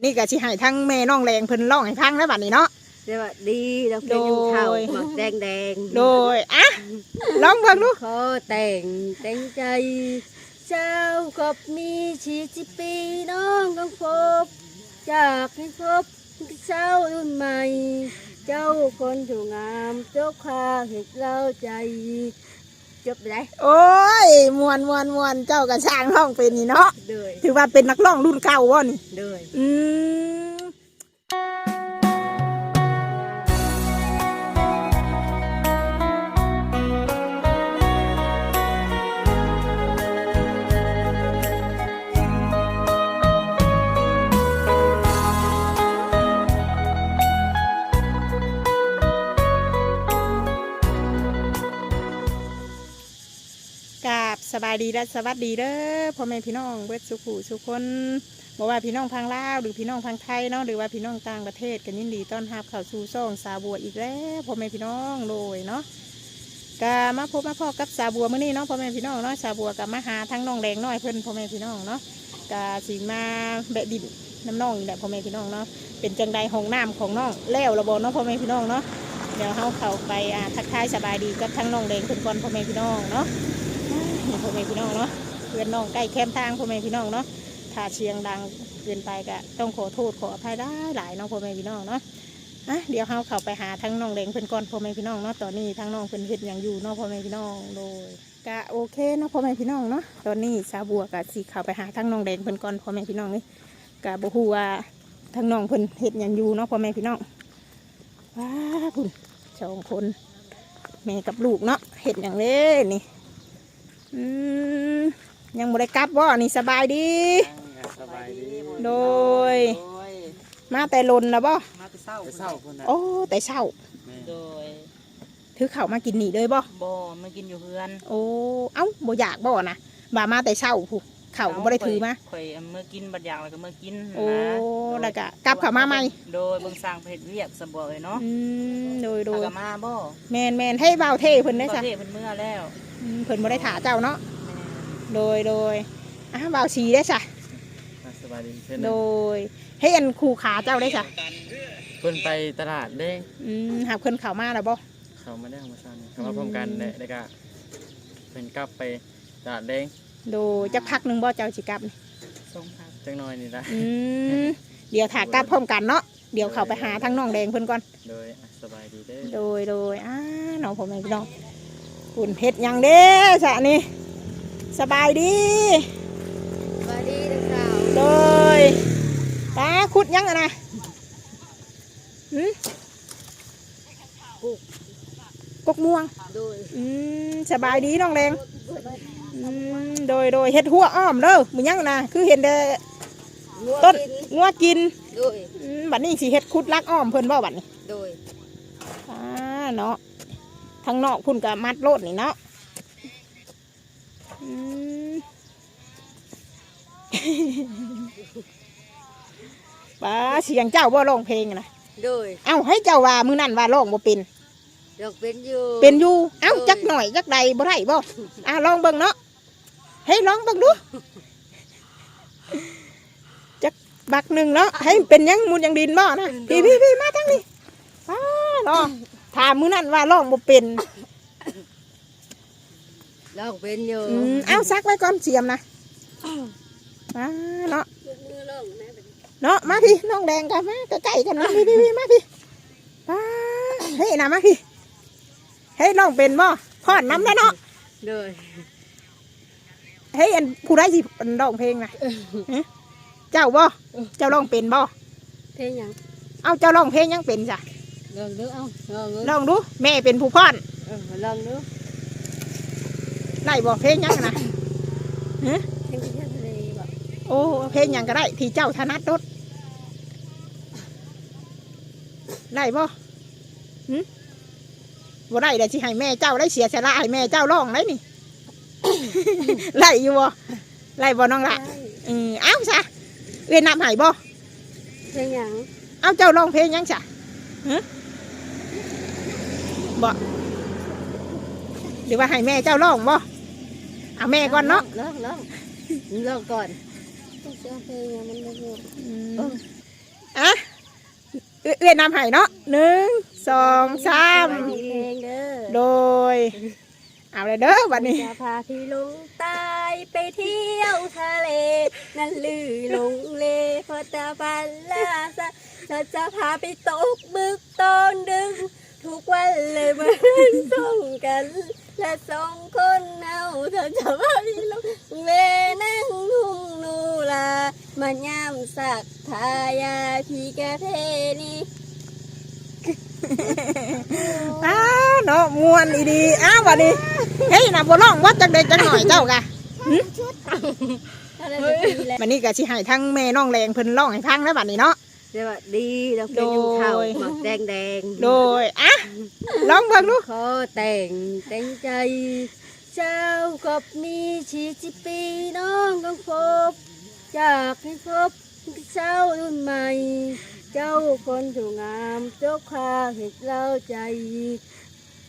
อันนี้ก็สิให้ทั้งแม่น้องแรงเพิ่นร้องให้ฟังแล้วบัดนี้เนาะสวัสดีเราเพลงยังเข้าโดย หมักแดงแดงๆโดยอะร้องเบิ่งดูขอแต่งแต่งใจ เจ้ากับมีชีสิบปีน้องต้องพบ จากให้พบเจ้ารุ่นใหม่ เจ้าคนถูกงามเจ้าคาเหตุเราใจ จบไปได้โอ้ยมวนมวนมวนเจ้าก็ช่างร้องเป็นนี่เนาะเดยถือว่าเป็นนักร้องรุ่นเก่าว่นี่เดยอืมาบสบายดีและสวัสดีเด้อพ่อแม่พี่น้องเวทสุขุสุคนบอกว่าพี่น้องพังลาวหรือพี่น้องพังไทยเนาะหรือว่าพี่น้องต่างประเทศกันยินดีต้อนรับเข้าสู่ซ่องสาบัวอีกแล้วพ่อแม่พี่น้องโดยเนาะกามาพบมาพอกับสาบัวมื้อนี้เนาะพ่อแม่พี่น้องเนาะสาบัวกับมาหาทั้งน้องแดงน้อยเพิ่นพ่อแม่พี่น้องเนาะกาสีมาแบะดินน้ำน้องนี่แหละพ่อแม่พี่น้องเนาะเป็นจังใดห้องน้ำของน้องแล้วระบอเนาะพ่อแม่พี่น้องเนาะเดี๋ยวเฮาเข้าไปทักทายสบายดีกับทั้งน้องแดงเพิ่นก่อนพ่อแม่พี่น้องเนาะ อแม่พี่น้องเนาะเพื่อนน้องใกล้แคมทางพ่อแม่พี่น้องเนาะถ้าเชียงดังเกินไปก็ต้องขอโทษขออภัยได้หลายน้องพ่อแม่พี่น้องเนาะอะเดี๋ยวเฮาเข้าไปหาทั้งน้องแดงเพิ่อนก่อนพ่อแม่พี่น้องเนาะตอนนี้ทั้งน้องเพิ่อนเฮ็ดหยังอยู่เนาะพ่อแม่พี่น้องโดยก็โอเคเนาะพ่อแม่พี่น้องเนาะตอนนี้สาวบัวก็สิเข้าไปหาทั้งน้องแดงเพิ่อนก่อนพ่อแม่พี่น้องนี่ก็บ่ฮู้ว่าทั้งน้องเพิ่อนเฮ็ดหยังอยู่เนาะพ่อแม่พี่น้องว้าคุณสองคนแม่กับลูกเนาะเฮ็ดหยังเด้นี่ อืมยังบ่ได้กลับบ่นี่สบายดี สบายดีโดย มาแต่ลนนะบ่มาไปเศร้าไปเศร้าคนน่ะโอ้แต่เช้าโดยถือข้าวมากินนี่เลยบ่บ่มากินอยู่เพื่อนโอ้เอ้าบ่อยากบ่นะบ่ามาแต่เช้าผู้ข้าวก็บ่ได้ถือมาข่อยเอามื่อกินบัดอย่างแล้วก็มื่อกินโอ้นะแล้วก็กลับเข้ามาใหม่โดยเบิ่งสร้างเพชรเวียกสมบูรณ์เนาะอืมโดยโดยเอากลับมาบ่แม่นแม่นให้เบาเท่เพิ่นได้ปซะระเทศเพิ่นเมื่อแล้วอืม เพิ่นบ่ได้ถาเจ้าเนาะโดยโดยอะเบาสีได้ซะสบายดีเพื่อนโดยให้อันคู่ขาเจ้าได้ซะเพื่อนไปตลาดเด้อืมหาเพิ่นเข้ามาแล้วบ่เขามาได้ของมาซันเขามาพร้อมกันเลยแล้วก็เป็นกลับไปตลาดเด้งโดยจักพักหนึงบ่เจ้าสิกลับนี่สงครับจังน้อยนี่ละอืมเดี๋ยวถากลับพร้อมกันเนาะเดี๋ยวเขาไปหาทั้งน้องแดงเพิ่นก่อนโดยอะสบายดีเด้อโดยโดยอ่าน้องผมเองพี่น้อง หุ่นเพชรยังเด้สะนี่สบายดีสวัสดีนักข่าวโดยป้าขุดยังอะนะหืมกกม่วงโดยอืมสบายดีน้องแดงอืมโดยโดยเฮ็ดหัวอ้อมเด้อมึงยังอะนะคือเห็นแต่ต้นงัวกินโดยอืมบัดนี้สิเฮ็ดคุดลักอ้อมเพิ่นบ่บัดนี้โดยอ่าเนาะ ทางนอกพุ่นกับมัดโลดนี่เนาะอืมป้าเสียงเจ้าบ่ร้องเพลงอะนะโดยเอ้าให้เจ้าว่ามือนั่นว่าร้องบ่เป็นดอกเป็นอยู่เป็นอยู่เอ้าโอ้ยจักหน่อยจักใดบ่ได้บ่อ่าลองเบิ่งเนาะให้ลองเบิ่งดูจักบักหนึ่งเนาะให้เป็นหยังมุนหยังดินบ่นะพี่พี่พี่มาทางนี้ป้าเนาะ ถามมือนั่นว่าร้องบ่เป็นดอกเป็นอยู่อืมเอาซักไว้ก่อนเสียมนะมาเนาะมือลงแม่เป็นเนาะมาพี่น้องแดงกันมาใกล้ๆกันมาพี่พี่พี่มาพี่ป้าเฮ้ยนะมาพี่เฮ้ยน้องเป็นบ่พอดน้ำได้เนาะโดยเฮ้ยอันผู้ได้สิอันร้องเพลงนะฮะเจ้าบ่เจ้าร้องเป็นบ่เพลงหยังเอาเจ้าร้องเพลงยังเป็นจ้ะ ลองดูเอาลองดูลองดู แม่เป็นผู้พอนเออลองดูได้บ่เพลงยังนะเพลงที่ทะเลบ่โอ้เพลงยังก็ได้ ที่เจ้าถนัดรถได้บ่หึบ่ได้เดี๋ยวสิให้แม่เจ้าได้เสียสละให้แม่เจ้าร้องได้นี่ไล่อยู่บ่ไล่บ่น้องละใช่เออเอ้าซะเวียนนำให้บ่เพลงหยังเอาเจ้าร้องเพลงยังซะฮะ บ่หรือว่าให้แม่เจ้าร้องบ่เอาแม่ก่อนเนาะลองลองลองก่อนต้องเสียงเพลงหยังมันบ่รู้อืมเออเอื้อยเอื้อยนำให้เนาะหนึ่งสองสามสบายดีเพลงเด้อโดย เอาเลยเด้อวันนี้จะพาพี่ลงใตายไปเที่ยวทะเล นั่นลือลงเลพอตะบันลาซะเราจะพาไปตกบึกตอนดึง ทุกวันเลยเหมือนส่งกัน และสองคนเอาเธอจะพาพี่ลงเวนั่งทุ่งนูลามันยามสักทายาพี่กะเทนี่อ้าวเนาะมวนอีดีอ้าววันนี้เฮ้ยนะบ่ร้องวัดจักเด็กจักหน่อยเจ้ากะอะไรแบบนี้แหละวันนี้ก็สิให้ทั้งแม่น้องแรงเพิ่นร้องให้ฟังแล้วบัดนี้เนาะสวัสดีเราเป็นยูเข่าโดยหมักแดงแดงๆโดยอะ ร้องเบิ่งดูขอแต่งแต่งใจเจ้ากับมีชีสิปีน้องต้องพบอยากให้พบเจ้ารุ่นใหม่ เจ้าคนถูกงามเจ้าคาเห็ดเราใจ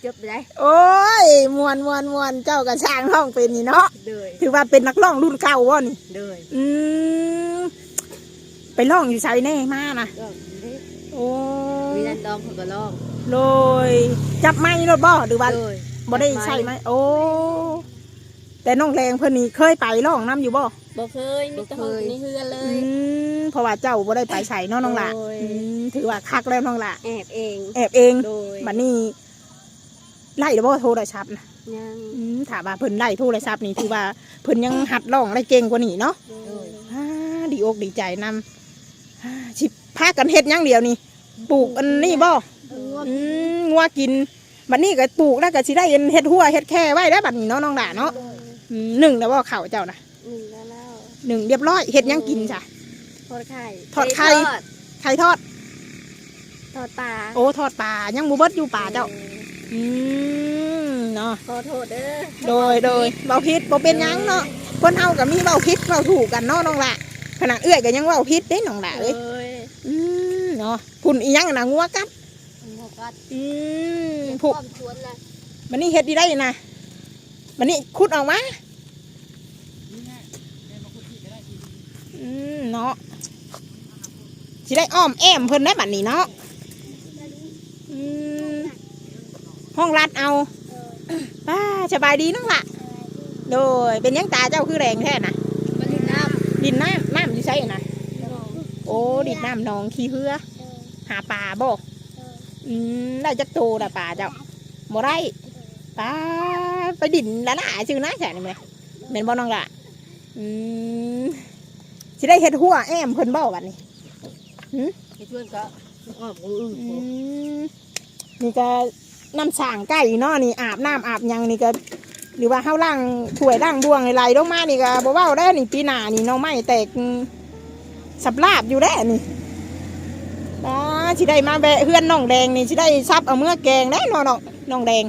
จบได้โอ้ยมวนมวนมวนเจ้าก็ช่างร้องเป็นนี่เนาะเดยถือว่าเป็นนักร้องรุ่นเก่าว่นี่เดยอืมไปร้องอยู่ไสแน่มานะก็เด้ โอ้มีนันดองเขาก็ร้องโดยจับไม้รถบ่หรือว่าโดยบ่ได้ใช่ไหมโอ้แต่น้องแรงเพิ่นนี่เคยไปร้องน้ำอยู่บ่บ่เคยมีแต่คนนี้เฮือเลอืย มเพราะว่าเจ้าบ่ได้ไปใส่เนาะน้องละโดยอืมถือว่าคักแล้วน้องละแอบเองแอบเองโดยบัดนี้ไล่หรือบ่โทรศัพท์นะยังอืมถามว่าเพิ่นไล่โทรศัพท์นี่ถือว่าเพิ่นยังหัดร้องได้เก่งกว่านี้เนาะ โดย อ่าดีอกดีใจนำอ่า สิพากันเฮ็ดหยังเดียวนี่ปลูกอันนี้บ่อืมงัวกินบัดนี้ก็ปลูกแล้วก็สิได้เฮ็ดหัวเฮ็ดแค่ไว้ได้วบัดนี้เนาะน้องดาเนาะอืมหนึ่งแล้วบ่ข้าวเจ้านะหนึ่งแล้วแล้วหนึ่งเรียบร้อยเฮ็ดหยังกินจ้ะทอดไข่ทอดไข่ทอดไข่ทอด ทอดปลาโอ้ทอดปลายังบ่เบิดอยู่ป่าเจ้า อืมเนาะขอโทษเด้อโดยโดยเบาพิษบ่เป็นหยังเนาะคนเฮาก็มีเบาพิษเบาถูกกันเนาะน้องละขนาดเอื้อยก็ยังเบาพิษเด้น้องละเอ้ย เอ้ย อืมเนาะ พุ่นอีหยังน่ะงัวกัดหมกัดอืมผูผูกกชวนเลยมันนี่เฮ็ดดีได้นะมันนี่ขุดออกมาอืมเนาะสิได้อ้อมแอมเพิ่นได้บัดนี้เนาะอืมห้องรัดเอาป้าสบายดีน้องละโดยเป็นหยังตาเจ้าคือแรงแท้น่ะมันถึงน้ดินน้ำน้ำอยู่ใช่น่ะำโอ้ดินน้ำหนองขี้เหือ หาปลาบ่อืมได้จักโตได้ปลาเจ้าบ่ได้ปลาไปดินละล่ะชื่อนะแค่นี้ไหมแม่นบ่น้องล่ะอืมสิได้เฮ็ดหัวแอมเพิ่นบ่บัดนี้ไอ้ชวนก็ออกของอื่นอืมนี่ก็น้ำสางไก่เนาะนี่อาบน้ำอาบหยังนี่ก็หรือว่าเฮาล่างถ้วยล่างดวงไหลๆลงมานี่ก็บ่เว้าได้นี่ปีหน้านี่หน้องไม้แตกสับลาบอยู่ได้นี่อ๋อ สิได้มาแวะเฮือนน้องแดงนี่สิได้ซับเอาเมื่อแกงได้เนาะน้องน้องแดง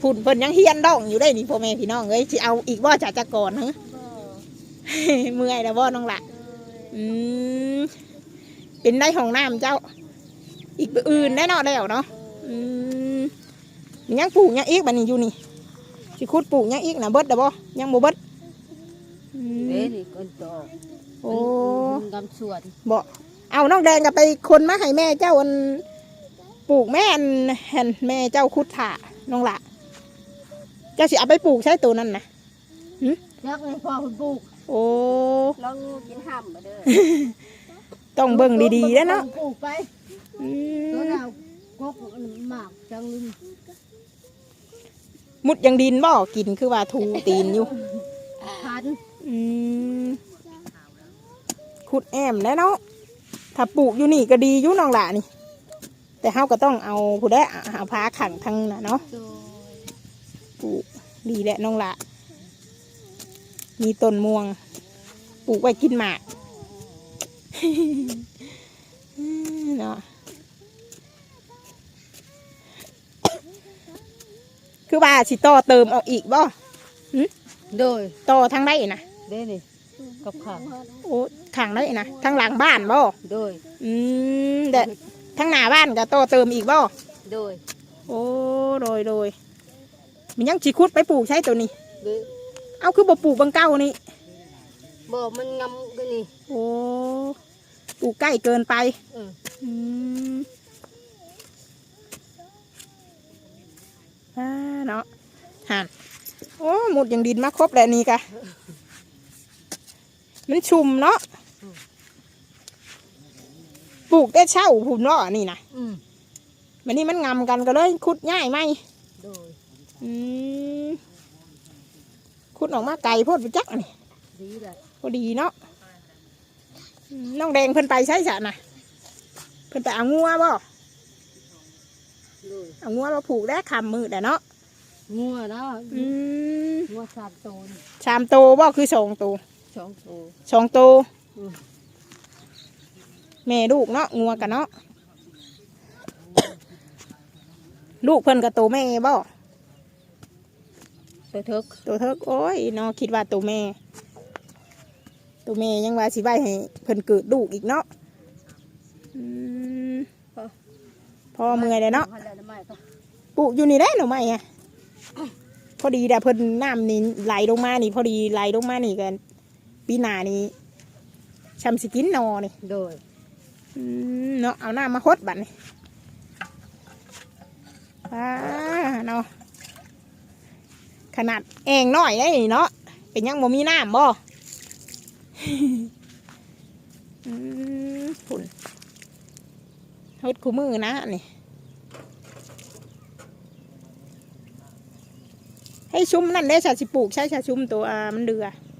ผุ่นเพิ่นยังเฮียนดองอยู่ได้นี่พ่อแม่พี่น้องเอ้ยสิเอาอีกบ่จ่าจักก่อนฮะเมื่อยแล้วบ่น้องละอืมเป็นได้ห้องน้ำเจ้า อีกอื่นได้เนาะแล้วเนาะอืมมียังปลูกยังอีกบัดนี้อยู่นี่สิขุดปลูกยังอีกนะเบิดได้บ่ยังบ่เบิดอืมเด้นี่คนโตโอ้กำสวนบ่ เอาน้องแดงก็ไปคนมาให้แม่เจ้าอันปลูกแม่อันเห็นแม่เจ้าขุดถ่าน้องละเจ้าสิเอาไปปลูกใช้ตัวนั้นนะยักษ์เลยพ่อคุณปลูกโอ้ ลองกินห่ำมาเด้อต้องเบิ่งดีๆแล้วเนาะปลูกไปอืตัวมเรากกหมากจังลืมมุดยังดินบ่กินคือว่าทูตีนอยู่ พัน อืมขุดแอมแล้วเนาะ ถ้าปลูกอยู่นี่ก็ดีอยู่น้องหละนี่ แต่เฮาก็ต้องเอาผู้ได้เอาพาขังทั้งน่ะเนาะโดยปลูกดีแหละน้องหละมีต้นม่วง ปลูกไว้กินหมาก เนาะคือว่าสิต่อเติมเอาอีกบ่โดยต่อทางได้นะเด้นี่ กับข้งโอ้ทางเลยนะทั้งหลังบ้านบ่โดยอืมเด็ดทั้งหน้าบ้านก็โตเติมอีกบ่โดยโอ้โดยโดยมันยังชีคุดไปปลูกใช่ตัวนี้เอาคือบ่ปลูกบังเก้านี่บ่มันงำกันนี่โอ้ปลูกใกล้เกินไปอืมอ่าเนาะหันโอ้หมดอย่างดินมาครบแล้วนี่กะ มันชุ่มเนาะปลูกได้เช่าผุนเนาะนี่นะอืมวันนี้มันงำกันก็เลยขุดง่ายไหมโดยอืมขุดออกมาไกลโพดไปจักอันนี่ดีเลยพอดีเนาะอืมน้องแดงเพิ่นไปใช้สะนะเพิ่นไปเอางัวบ่โดยเอางัวมาผูกได้คำมือแต่เนาะงัวเนาะอืมงัวสามโตนชามโตบ่คือสองโต สองโตสองโตอืมแม่ลูกเนาะงัวกันเนาะลูกเพิ่นกับโตแม่บ่ตัวเทิกโตเทิกโอ้ยเนาะคิดว่าโตแม่โตแม่ยังว่าสิไว้ให้เพิ่นเกิดลูกอีกเนาะอืมพอเมื่อยเลยเนาะพันแล้วน้ำไม้ก็ปลูกอยู่นี่ได้หรือไม่อะพอดีแต่เพิ่นน้ำนี่ไหลลงมานี่ พอดีไหลลงมานี่กัน ปีหน้านี่ชำสิกินนอนี่โดยอืมเนาะเอาน้ำมาคดบัดนี่ป้าเนาะขนาดแองน้อยได้นี่เนาะเป็นยังบ่มีน้ำบ่อืมฝุ่นฮดคู่มือนะนี่ให้ชุ่มนั่นได้ชาสิปลูกใช้ชาชุ่มตัวอ่ามันเดือเหลือป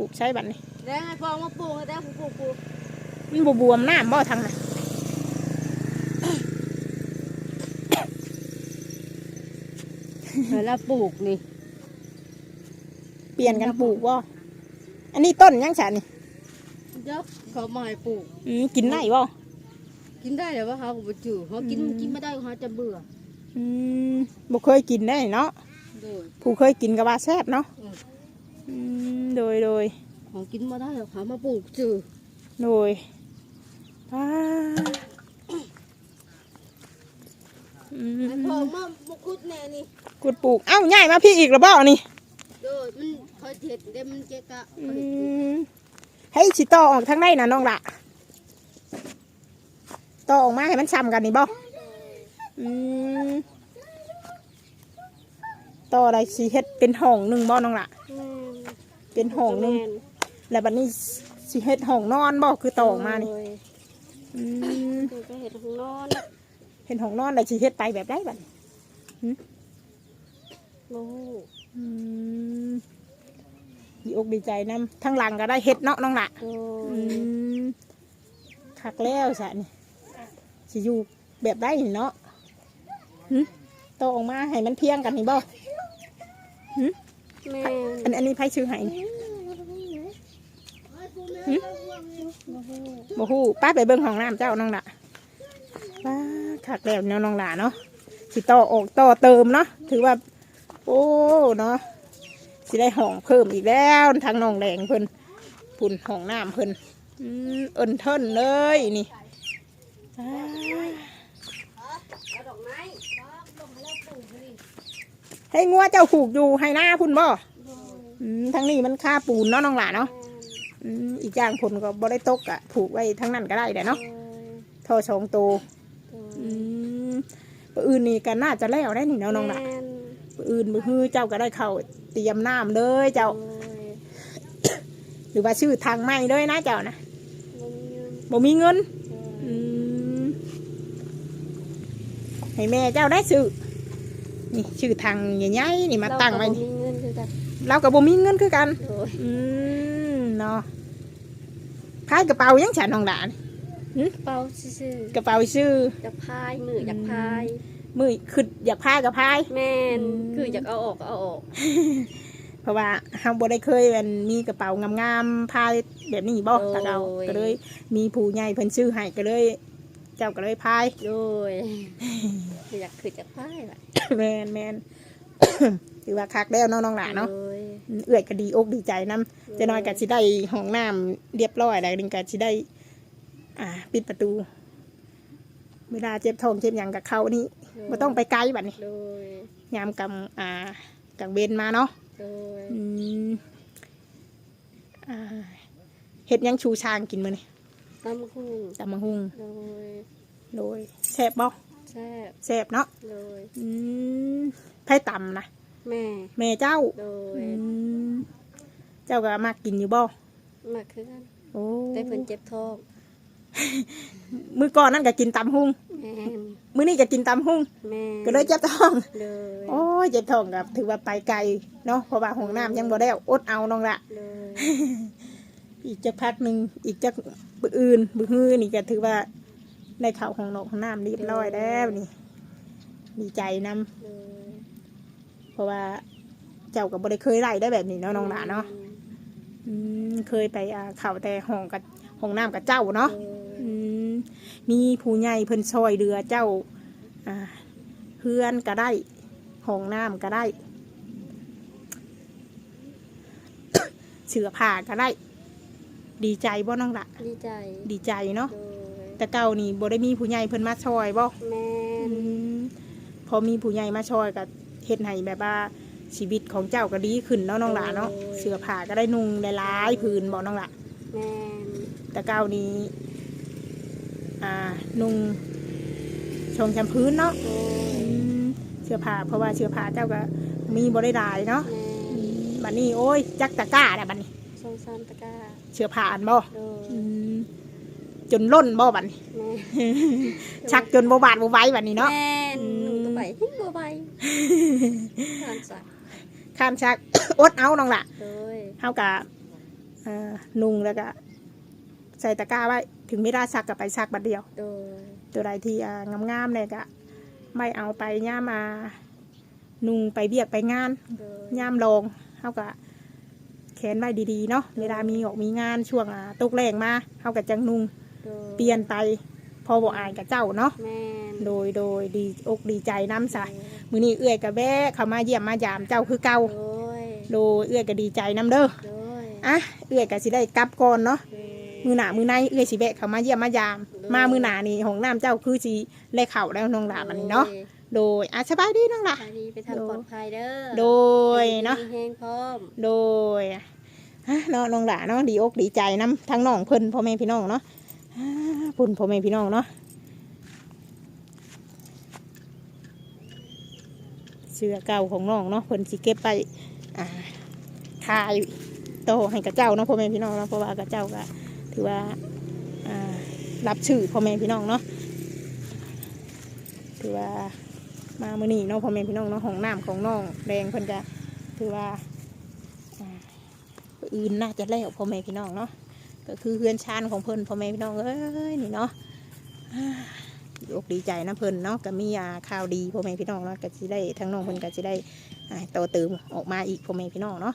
ลูกใช้บัดนี่แล้วให้พ่อมาปลูกให้ได้ปลูกปลูกมันบวมน้ำบ่ทางน่ะแล้วปลูกนี่ เปลี่ยนกันปลูกบ่อันนี้ต้นยังฉันนี่เดี๋ยวเขามาให้ปลูก อืมกินได้บ่กินได้แต่ว่าเขาบ่จืดเขากินอืมกินไม่ได้เขาจะเบื่ออืมบ่เคยกินได้เนาะโดยผู้เคยกินก็ว่าแซ่บเนาะอืมอืมโดยโดยเขากินไม่ได้หรอกเขามาปลูกจืดโดยป้าอืมให้พ่อมาบุกุดแน่นี่กุดปลูกเอ้าใหญ่มาพี่อีกแล้วบ่นี่โดยมันคอยเห็ดเดี๋ยวมันเจ๊กะอืมให้สิต่อออกทางในน่ะน้องละต่อออกมาให้มันซ้ำกันนี่บ่อืมต่ออะไรสิเฮ็ดเป็นห้องหนึ่งบ่น้องละเป็นห้องหนึ่ง แล้วบัดนี้สิเฮ็ดห้องนอนบ่คือต่อออกมานี่อืมคือก็เห็ดของนอนเห็นห้องนอนแล้วสิเฮ็ดไปแบบได้บัดนี้โอ้อืมดีอกดีใจนํทั้งหลังก็ได้เฮ็ดเนาะน้องละโดอืยมคักแล้วสะนี่สิอยู่แบบได้นี่เนาะหึโตออกมาให้มันเพียงกันนี่บ่แม่อันอันนี้ไผชื่อให้นี่หึ บ่ฮู้ป้าไปเบิ่งห้องน้ำเจ้าน้องละป้าคักแล้วแนวน้องละเนาะสิต่อออกต่อเติมเนาะถือว่า โอ้เนาะสิได้ห้องเพิ่มอีกแล้วทางน้องแดงเพิ่นปุ่นห้องน้ำเพิ่นอืมเอินเทินเลยนี่ให้งัวเจ้าผูกอยู่ให้หน้าพุ่นบ่ทั้งนี้มันค่าปูนเนาะน้องหลานเนาะ อืมอีกอย่างผลก็บ่ได้ตกอะผูกไว้ทั้งนั้นก็ได้แต่เนาะท่อสองตัวอืมปะอื่นนี่ก็น่าจะแล้วได้นี่เนาะน้องหลานปะอื่นมือฮือเจ้าก็ได้เข้าเตรียมน้ำเลยเจ้า หรือว่าชื่อทางไม่เลยนะเจ้านะบ่มีเงิน อืมให้แม่เจ้าได้ซื้อนี่ชื่อทางใหญ่ๆนี่มาตั้งไว้นี่มีเงินคือกัน เรากับบ่มีเงินคือกันโดยอืม เนาะพายกระเป๋ายังฉันน้องหลานเป่าซื่อกระเป๋าชื่อๆจะพายมืออยากพายมือคืออยากพายกับพาย แม่นอืม คืออยากเอาออกก็เอาออกเพราะว่าเฮาบ่ได้เคยมันมีกระเป๋างามๆพายแบบนี้บ่ตะเกาก็เลย มีผู้ใหญ่เพิ่นซื้อให้ก็เลย เจ้าก็เลยพาย โดยคืออยากคืออยากพายว่ะแมนแมน ถือว่าคักแล้วเนาะน้องหลานเนาะโดยเอื้อยก็ดีอกดีใจนํจะน้อยก็สิได้ห้องน้ำเรียบร้อยแล้วนึงก็สิได้ อ่า ปิดประตู เวลาเจ็บท้องเจ็บหยังกับเขานี่บ่ต้องไปไกลบัดนี้โดยยามกำอ่ากางเบนมาเนาะโดยอืมอ่าเฮ็ดหยังชูชางกินมื้อนี่ตำคุ้งตำมะฮุงโดยโดยแซ่บบ่แซ่บแซ่บเนาะโดยอืม ไผ่ต่ำนะแม่แม่เจ้าโดยอืมเจ้าก็มักกินอยู่บ่มาคือกันโอ้แต่เพิ่นเจ็บท้องมื้อก่อนนั่นก็กินตำหุ่งแม่นมื้อนี้ก็กินตำหุ่งแม่ก็เลยเจ็บท้อง โดยโอ้ยเจ็บท้องกับถือว่าไปไกลเนาะเพราะว่าห้องน้ำยังบ่ได้อดเอาน้องละ โดยอีกจักพักหนึ่งอีกจักบืออื่นบือฮื้อนี่ก็ถือว่าได้เข้าห้องนอกห้องน้ำเรียบร้อยแล้วนี่ ดีใจนํโดย เพราะว่าเจ้าก็บ่ได้เคยไล่ได้แบบนี้เนาะน้องหลาเนาะอืมเคยไปอ่าเข้าแต่ห้องกับห้องน้ำกับเจ้าเนาะโดยอืมมีผู้ใหญ่เพิ่นซอยเรือเจ้าอ่าเพื่อนก็ได้ห้องน้ำก็ได้เสื้อผ้าก็ได้ ดีใจบ่น้องละดีใจดีใจเนาะโดยแต่เก่านี่บ่ได้มีผู้ใหญ่เพิ่นมาช่วยบ่แม่นพอมีผู้ใหญ่มาช่วยก็ เฮ็ดให้แบบว่าชีวิตของเจ้าก็ดีขึ้นเนาะน้องหลาเนาะเสื้อผ้าก็ได้นุ่งได้หลายผืนบ่น้องหลาแม่นแต่เก่านี้ อ่านุ่งชงแชมพื้นเนาะโดยอืมเสื้อผ้าเพราะว่าเสื้อผ้าเจ้าก็มีบ่ได้หลายเนาะแม่อืมบัดนี้โอ้ยจักตะกร้าได้บัดนี้สงสารตะกร้าเสื้อผ้าอันบ่โดยอืมจนล้นบ่บัดนี้ แม่ชักจนบ่บาดบ่ไหว้บัดนี้เนาะแม่นอืมหนูตัวไป ทิ้งบัวใบทานสักข้ามชัก อดเอาน้องล่ะโดยเฮากะเอ่อนุ่งแล้วก็ใส่ตะกร้าไว้ ถึงไม่ได้ซักก็ไปซักบัดเดียว โดยตัวใดที่อ่างามๆเนี่ยก็ไม่เอาไปย่ามา นุ่งไปเบียกไปงานโดยย่ามลงเฮาก็แขนไว้ดีๆเนาะเวลามีออกมีงานช่วงอ่าตกแรงมาเฮาก็จังนุ่งโดยเปลี่ยนไป พอบ่อายกับเจ้าเนาะแม่นโดยโดยดีอกดีใจน้ำใสมื้อนี้เอื้อยกับแวะเข้ามาเยี่ยมมายามเจ้าคือเก่าโดยโดยเอื้อยก็ดีใจน้ำเด้อโดยอะเอื้อยก็สิได้กลับก่อนเนาะโดยมือหนามือในเอื้อยสิแวะเข้ามาเยี่ยมมายามโดยมามือหนานี่ของน้ำเจ้าคือสิแลเข่าแล้วน้องหลาบันนี้เนาะโดยอะสบายดีน้องหลาไปดีไปทางปลอดภัยเด้อโดยเนาะมีแห้งพร้อมโดยอะเนาะน้องหลาเนาะดีอกดีใจน้ำทั้งน้องเพิ่นพ่อแม่พี่น้องเนาะอ่า พุ่นพ่อแม่พี่น้องเนาะเสื้อเก่าของน้องเนาะเพิ่นสิเก็บไปอ่าขายโตให้กับเจ้าเนาะพ่อแม่พี่น้องเนาะเพราะว่ากับเจ้าก็ถือว่าอ่ารับชื่อพ่อแม่พี่น้องเนาะถือว่ามามื้อนี้เนาะพ่อแม่พี่น้องเนาะของน้ำของน้องแดงเพิ่นก็ถือว่าอื่นน่าจะแล้วพ่อแม่พี่น้องเนาะ ก็คือเฮือนชานของเพิ่นพ่อแม่พี่น้องเอ้ยนี่เนาะดีอกดีใจนะเพิ่นเนาะก็มีอ่าข่าวดีพ่อแม่พี่น้องเนาะก็สิได้ทั้งน้องเพิ่นก็สิได้อ่าโตเติมออกมาอีกพ่อแม่พี่น้องเนาะ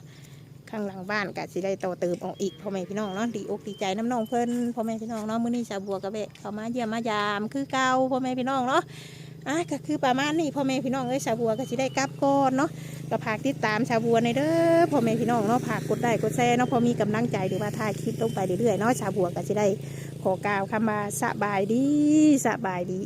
ข้างหลังบ้านก็สิได้โตเติมออกอีกพ่อแม่พี่น้องเนาะดีอกดีใจน้ำน้องเพิ่นพ่อแม่พี่น้องเนาะมื้อนี้ชาวบัวกระเบะเข้ามาเยี่ยมมายามคือเก่าพ่อแม่พี่น้องเนาะ อะก็คือประมาณนี้พ่อแม่พี่น้องเอ้ยชาวบัวก็สิได้กลับก่อนเนาะก็ผากติดตามชาวบัวในเด้อพ่อแม่พี่น้องเนาะผากกดได้กดแช่เนาะพอมีกำลังใจหรือว่าถ่ายคลิปลงไปเรื่อยๆเนาะชาวบัวก็จะได้ขอกล่าวคำว่าสบายดีสบายดี